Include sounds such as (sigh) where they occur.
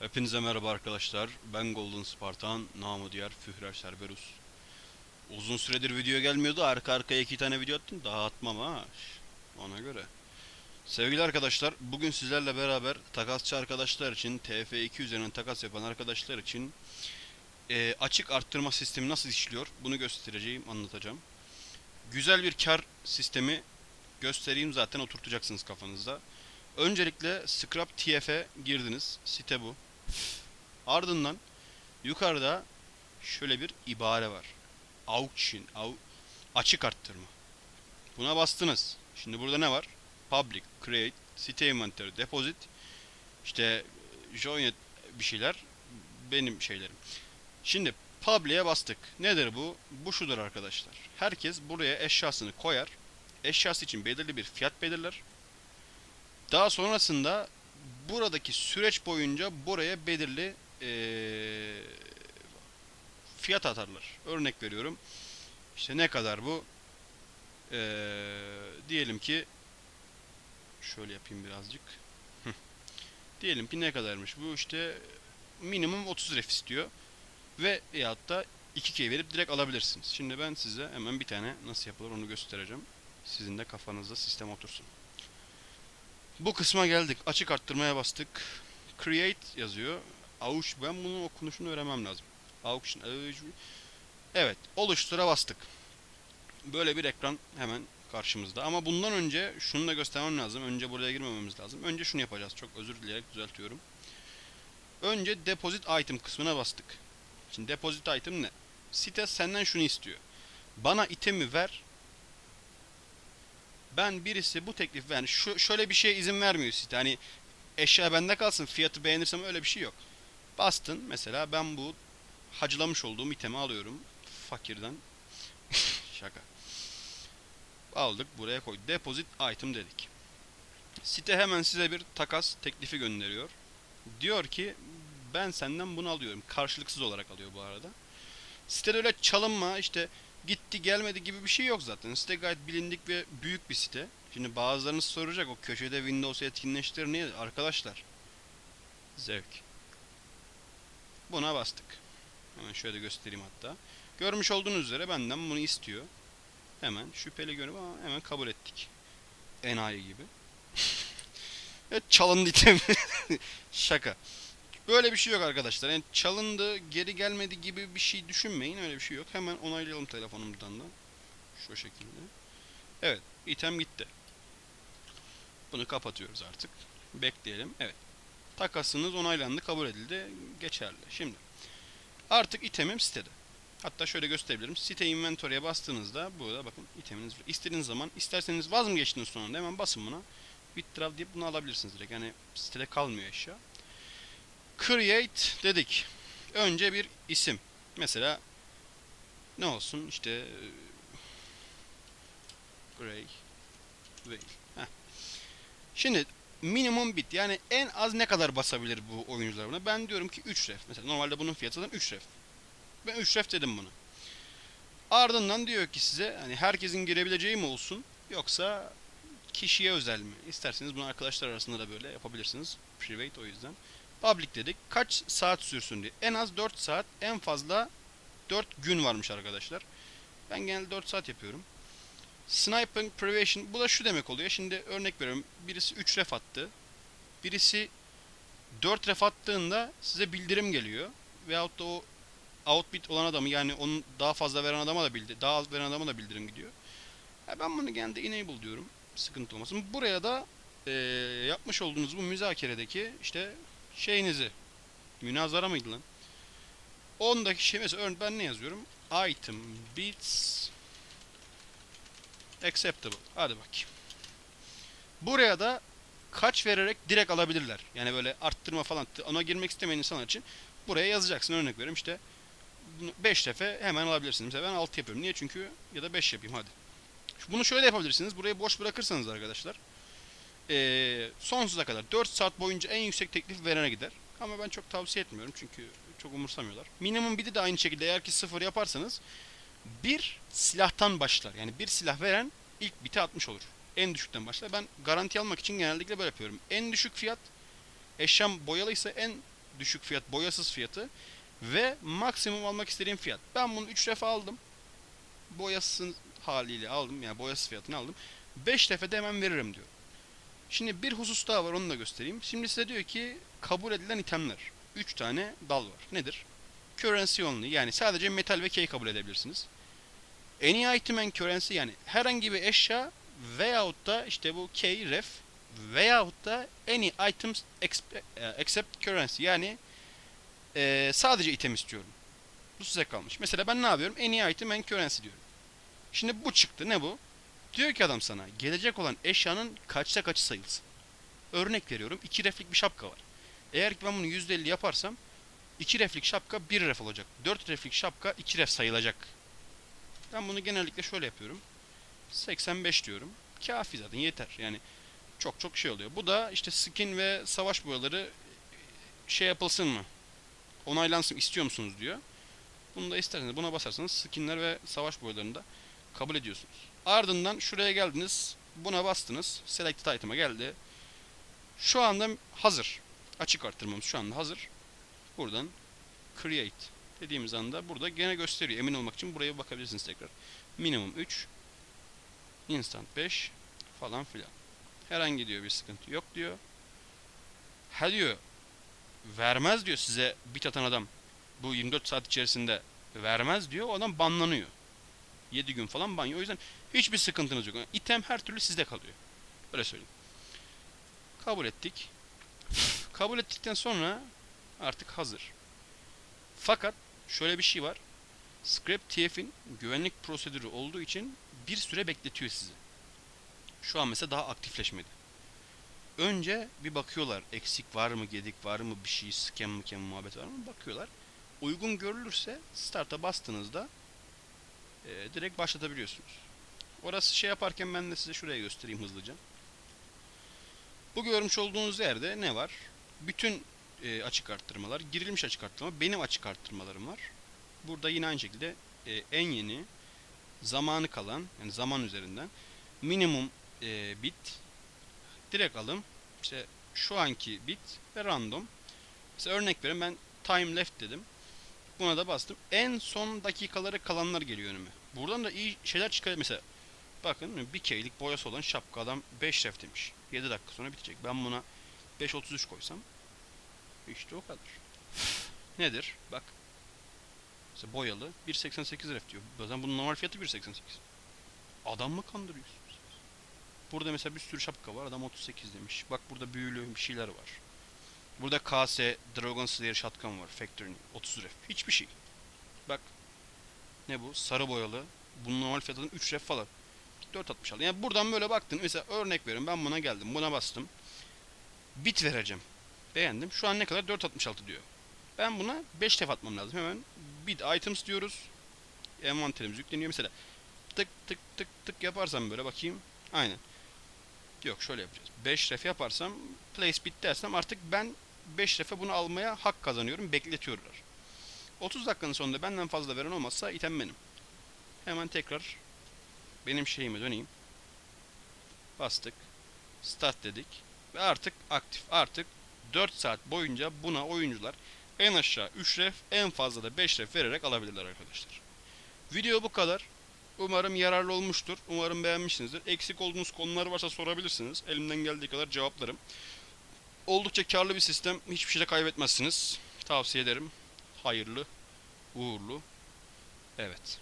Hepinize merhaba arkadaşlar. Ben Golden Spartan, namı diğer Führer Cerberus. Uzun süredir video gelmiyordu. Arka arkaya iki tane video attım. Daha atmam ha. Ona göre. Sevgili arkadaşlar, bugün sizlerle beraber takasçı arkadaşlar için, TF2 üzerinden takas yapan arkadaşlar için eee, açık arttırma sistemi nasıl işliyor bunu göstereceğim, anlatacağım. Güzel bir kar sistemi göstereyim zaten oturtacaksınız kafanızda. Öncelikle Scrap TF'e girdiniz. Site bu. Ardından yukarıda şöyle bir ibare var. Auction, au, açık arttırma. Buna bastınız. Şimdi burada ne var? Public, Create, Site Inventory, Deposit, işte Join bir şeyler, benim şeylerim. Şimdi Public'e bastık. Nedir bu? Bu şudur arkadaşlar. Herkes buraya eşyasını koyar. Eşyası için belirli bir fiyat belirler. Daha sonrasında buradaki süreç boyunca buraya belirli eee, fiyat atarlar. Örnek veriyorum. İşte ne kadar bu? Eee, diyelim ki şöyle yapayım birazcık. Diyelim ki ne kadarmış bu? işte minimum 30 ref istiyor. Ve veyahut da 2K verip direkt alabilirsiniz. Şimdi ben size hemen bir tane nasıl yapılır onu göstereceğim. Sizin de kafanızda sistem otursun. Bu kısma geldik. Açık arttırmaya bastık. Create yazıyor. Auş ben bunun okunuşunu öğrenmem lazım. Auction Evet, oluştura bastık. Böyle bir ekran hemen karşımızda. Ama bundan önce şunu da göstermem lazım. Önce buraya girmememiz lazım. Önce şunu yapacağız. Çok özür dileyerek düzeltiyorum. Önce deposit item kısmına bastık. Şimdi deposit item ne? Site senden şunu istiyor. Bana itemi ver, ben birisi bu teklif yani şu şöyle bir şeye izin vermiyor site. Hani eşya bende kalsın fiyatı beğenirsem öyle bir şey yok. Bastın mesela ben bu hacılamış olduğum itemi alıyorum fakirden. (laughs) Şaka. Aldık buraya koy. Deposit item dedik. Site hemen size bir takas teklifi gönderiyor. Diyor ki ben senden bunu alıyorum. Karşılıksız olarak alıyor bu arada. Sitede öyle çalınma işte gitti gelmedi gibi bir şey yok zaten. Site gayet bilindik ve büyük bir site. Şimdi bazılarınız soracak o köşede Windows'u etkinleştir niye? Arkadaşlar zevk. Buna bastık. Hemen şöyle göstereyim hatta. Görmüş olduğunuz üzere benden bunu istiyor. Hemen şüpheli görünüm ama hemen kabul ettik. Enayi gibi. (laughs) evet çalındı item. (laughs) Şaka. Böyle bir şey yok arkadaşlar. Yani çalındı, geri gelmedi gibi bir şey düşünmeyin. Öyle bir şey yok. Hemen onaylayalım telefonumuzdan da. Şu şekilde. Evet, item gitti. Bunu kapatıyoruz artık. Bekleyelim. Evet. Takasınız onaylandı, kabul edildi. Geçerli. Şimdi artık itemim sitede. Hatta şöyle gösterebilirim. Site inventory'e bastığınızda burada bakın iteminiz var. İstediğiniz zaman isterseniz vaz mı geçtiniz sonunda hemen basın buna. Withdraw deyip bunu alabilirsiniz direkt. Yani sitede kalmıyor eşya. Create dedik. Önce bir isim. Mesela ne olsun işte e, Gray Whale. Şimdi minimum bit yani en az ne kadar basabilir bu oyuncular buna? Ben diyorum ki 3 ref. Mesela normalde bunun fiyatı zaten 3 ref. Ben 3 ref dedim bunu. Ardından diyor ki size hani herkesin girebileceği mi olsun yoksa kişiye özel mi? İsterseniz bunu arkadaşlar arasında da böyle yapabilirsiniz. Private o yüzden. Public dedik. Kaç saat sürsün diye. En az 4 saat, en fazla 4 gün varmış arkadaşlar. Ben genelde 4 saat yapıyorum. Sniping Prevention bu da şu demek oluyor. Şimdi örnek veriyorum. Birisi 3 ref attı. Birisi 4 ref attığında size bildirim geliyor. Veyahut da o outbid olan adamı yani onun daha fazla veren adama da bildi, daha az veren adama da bildirim gidiyor. Ben bunu genelde enable diyorum. Sıkıntı olmasın. Buraya da eee, yapmış olduğunuz bu müzakeredeki işte şeyinizi münazara mıydı lan? Ondaki şey mesela ben ne yazıyorum? Item beats acceptable. Hadi bakayım. Buraya da kaç vererek direkt alabilirler. Yani böyle arttırma falan ona girmek istemeyen insanlar için buraya yazacaksın. Örnek veriyorum işte 5 defa hemen alabilirsiniz. Mesela ben 6 yapıyorum. Niye? Çünkü ya da 5 yapayım hadi. Bunu şöyle yapabilirsiniz. Burayı boş bırakırsanız arkadaşlar ee, sonsuza kadar 4 saat boyunca en yüksek teklif verene gider. Ama ben çok tavsiye etmiyorum çünkü çok umursamıyorlar. Minimum bidi de aynı şekilde eğer ki sıfır yaparsanız bir silahtan başlar. Yani bir silah veren ilk biti atmış olur. En düşükten başlar. Ben garanti almak için genellikle böyle yapıyorum. En düşük fiyat eşyam boyalıysa en düşük fiyat, boyasız fiyatı ve maksimum almak istediğim fiyat. Ben bunu 3 defa aldım. Boyasız haliyle aldım. Yani boyasız fiyatını aldım. 5 defa de hemen veririm diyor. Şimdi bir husus daha var onu da göstereyim. Şimdi size diyor ki kabul edilen itemler. 3 tane dal var. Nedir? Currency only yani sadece metal ve key kabul edebilirsiniz. Any item and currency yani herhangi bir eşya veyahut da işte bu key ref veyahut da any items e, except currency yani e, sadece item istiyorum. Bu size kalmış. Mesela ben ne yapıyorum? Any item and currency diyorum. Şimdi bu çıktı. Ne bu? Diyor ki adam sana gelecek olan eşyanın kaçta kaçı sayılsın. Örnek veriyorum. 2 reflik bir şapka var. Eğer ki ben bunu %50 yaparsam 2 reflik şapka 1 ref olacak. 4 reflik şapka 2 ref sayılacak. Ben bunu genellikle şöyle yapıyorum. 85 diyorum. Kafi zaten yeter. Yani çok çok şey oluyor. Bu da işte skin ve savaş boyaları şey yapılsın mı? Onaylansın istiyor musunuz diyor. Bunu da isterseniz buna basarsanız skinler ve savaş boyalarını da kabul ediyorsunuz. Ardından şuraya geldiniz. Buna bastınız. Selected item'a geldi. Şu anda hazır. Açık arttırmamız şu anda hazır. Buradan create dediğimiz anda burada gene gösteriyor. Emin olmak için buraya bakabilirsiniz tekrar. Minimum 3 instant 5 falan filan. Herhangi diyor bir sıkıntı yok diyor. Ha diyor vermez diyor size bit atan adam. Bu 24 saat içerisinde vermez diyor. O adam banlanıyor. 7 gün falan banyo. O yüzden hiçbir sıkıntınız yok. İtem her türlü sizde kalıyor. Öyle söyleyeyim. Kabul ettik. Kabul ettikten sonra artık hazır. Fakat şöyle bir şey var. Scrap TF'in güvenlik prosedürü olduğu için bir süre bekletiyor sizi. Şu an mesela daha aktifleşmedi. Önce bir bakıyorlar eksik var mı, gedik var mı, bir şey, scam mı, muhabbet var mı bakıyorlar. Uygun görülürse start'a bastığınızda e, direkt başlatabiliyorsunuz. Orası şey yaparken ben de size şuraya göstereyim hızlıca. Bu görmüş olduğunuz yerde ne var? Bütün e, açık arttırmalar, girilmiş açık arttırma, benim açık arttırmalarım var. Burada yine aynı şekilde e, en yeni zamanı kalan yani zaman üzerinden minimum e, bit direkt alım işte şu anki bit ve random. Mesela örnek verin ben time left dedim. Buna da bastım. En son dakikaları kalanlar geliyor önüme. Buradan da iyi şeyler çıkar. Mesela bakın bir keylik boyası olan şapka adam 5 ref demiş. 7 dakika sonra bitecek. Ben buna 5.33 koysam işte o kadar. (laughs) Nedir? Bak. Mesela boyalı 1.88 ref diyor. Bazen bunun normal fiyatı 1.88. Adam mı kandırıyorsunuz? Burada mesela bir sürü şapka var. Adam 38 demiş. Bak burada büyülü bir şeyler var. Burada KS Dragon Slayer Shotgun var. Factory 30 ref. Hiçbir şey. Bak. Ne bu? Sarı boyalı. Bunun normal fiyatının 3 ref falan. 4.66. Yani buradan böyle baktın. Mesela örnek veriyorum. Ben buna geldim. Buna bastım. Bit vereceğim. Beğendim. Şu an ne kadar? 4.66 diyor. Ben buna 5 def atmam lazım. Hemen bit items diyoruz. Envanterimiz yükleniyor. Mesela tık tık tık tık yaparsam böyle bakayım. Aynen. Yok şöyle yapacağız. 5 ref yaparsam place bit dersem artık ben 5 refe bunu almaya hak kazanıyorum. Bekletiyorlar. 30 dakikanın sonunda benden fazla veren olmazsa item benim. Hemen tekrar benim şeyime döneyim. Bastık. Start dedik. Ve artık aktif. Artık 4 saat boyunca buna oyuncular en aşağı 3 ref en fazla da 5 ref vererek alabilirler arkadaşlar. Video bu kadar. Umarım yararlı olmuştur. Umarım beğenmişsinizdir. Eksik olduğunuz konular varsa sorabilirsiniz. Elimden geldiği kadar cevaplarım. Oldukça karlı bir sistem. Hiçbir şey de kaybetmezsiniz. Tavsiye ederim. Hayırlı, uğurlu. Evet.